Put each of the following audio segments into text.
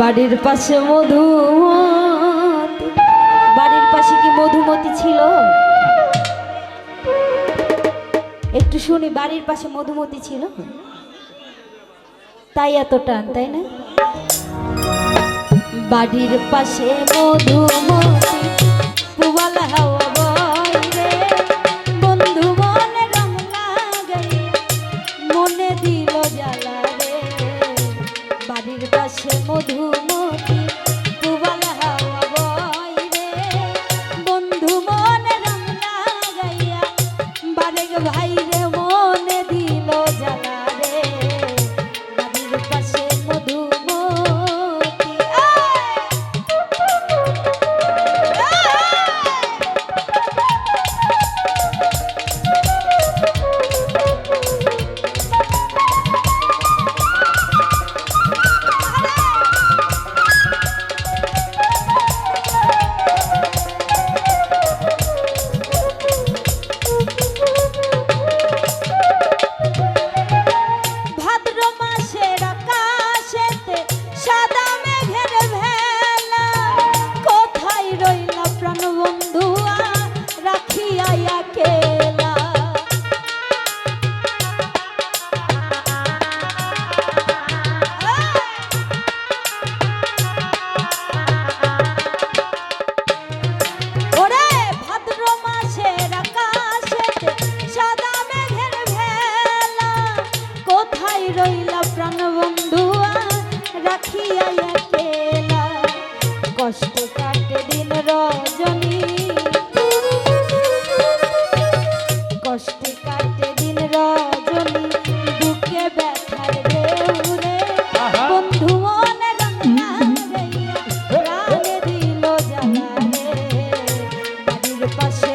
বাড়ির পাশে মধু বাড়ির পাশে কি মধুমতি ছিল? একটু শুনি, বাড়ির পাশে মধুমতি ছিল? তাই এত টান, তাই না? বাড়ির পাশে Madhumati. the bus.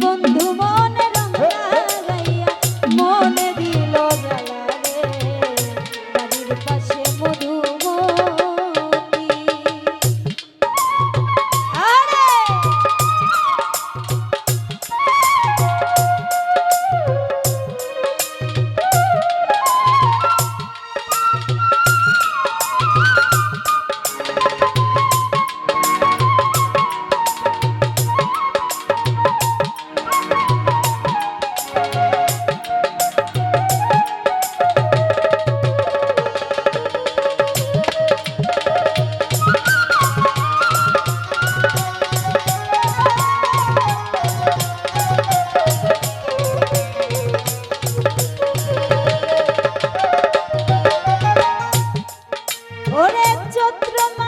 con চন্দ্রমা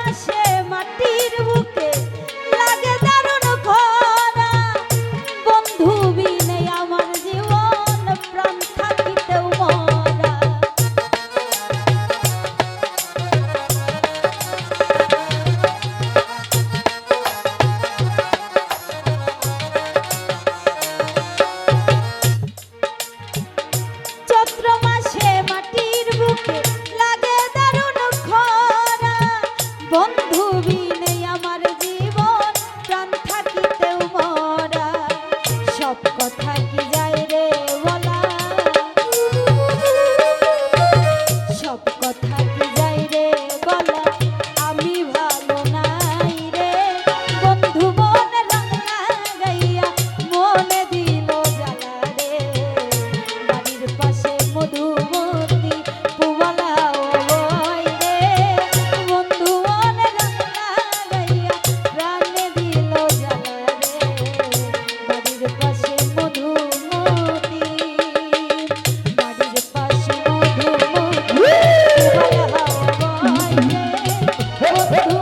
i'm thay Woo!